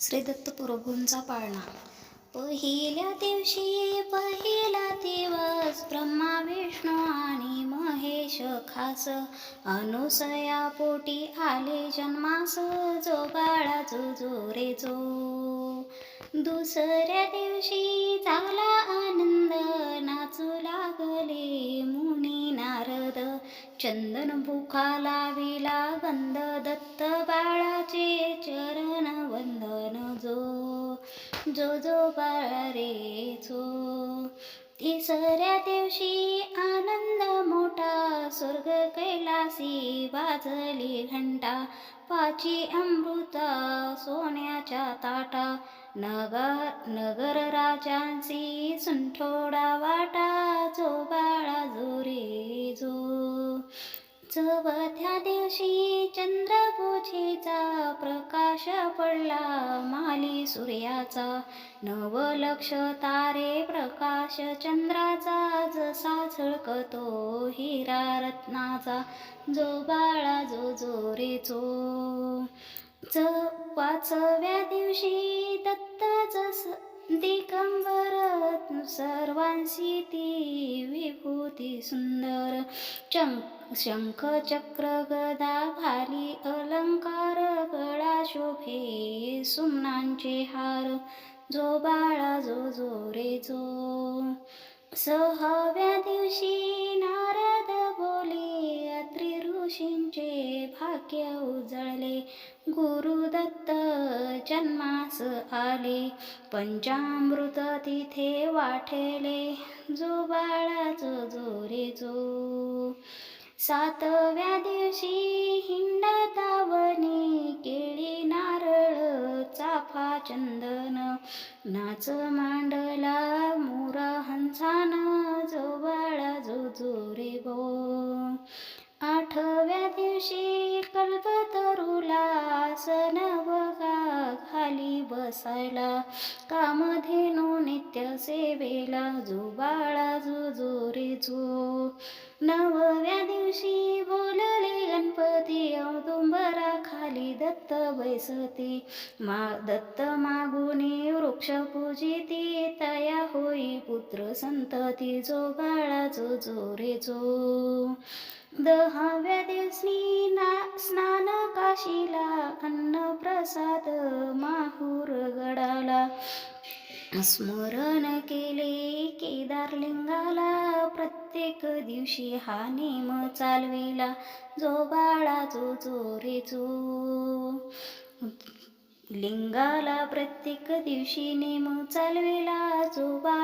श्री दत्त प्रभूंचा पाळणा. पहिल्या दिवशी पहिला दिवस ब्रह्मा विष्णू आणि महेश खास अनुसया पोटी आले जन्मास जो बाळा जो जो रे जो. दुसऱ्या दिवशी झाला आनंद नाचू लागले मुनी नारद. चंदन भुखा लाविला गंध दत्त बाळाचे. जो जो बाळा रे जो तिसऱ्या दिवशी आनंद मोठा स्वर्ग कैलासी वाजली घंटा पाची अमृता सोन्याच्या ताटा नगर नगर राजांची सुंठोडा वाटा जो बाळा जो रे जो चवथ्या दिवशी चंद्रपूजेचा प्रकाश पडला माली सूर्याचा. नवलक्ष तारे प्रकाश चंद्राचा. जसा झळकतो हिरा रत्नाचा. जो बाळा जो जो रे च पाचव्या दिवशी दत्त जस दिगंबर सर्वांशी ती विभूती सुंदर. चंक शंख चक्र गदा घाली आहे सुमनांचे हार जो बाळा जो जो रे जो सहाव्या दिवशी नारद बोले अत्रि ऋषींचे भाग्य उजळले. गुरुदत्त जन्मास आले. पंचामृत तिथे वाटेले जो बाळा जो जो रे जो सातव्या दिवशी चंदन नाच मांडला मुरा हंसान जो बाळा जो जो रे गो. आठव्या दिवशी कल्पतरुला सन बघा खाली बसायला. कामधेनू नित्य सेवेला जो बाळा जो जो रे जो. नवव्या दिवशी बोलले गणपती औदुंबरा खाली दत्त बैसती. मा दत्त मागुनी वृक्ष पूजिती. तया होई पुत्र संतती जो बाळा जो रेचो दहाव्या दिवशी ना स्नान काशीला अन्न प्रसाद माहूर गडाला. स्मरण केले केदारलिंगाला प्रत्येक दिवशी हा नेम चालविला जो बाळा जो जो रे जो लिंगाला प्रत्येक दिवशी नेम चालविला जो बाळा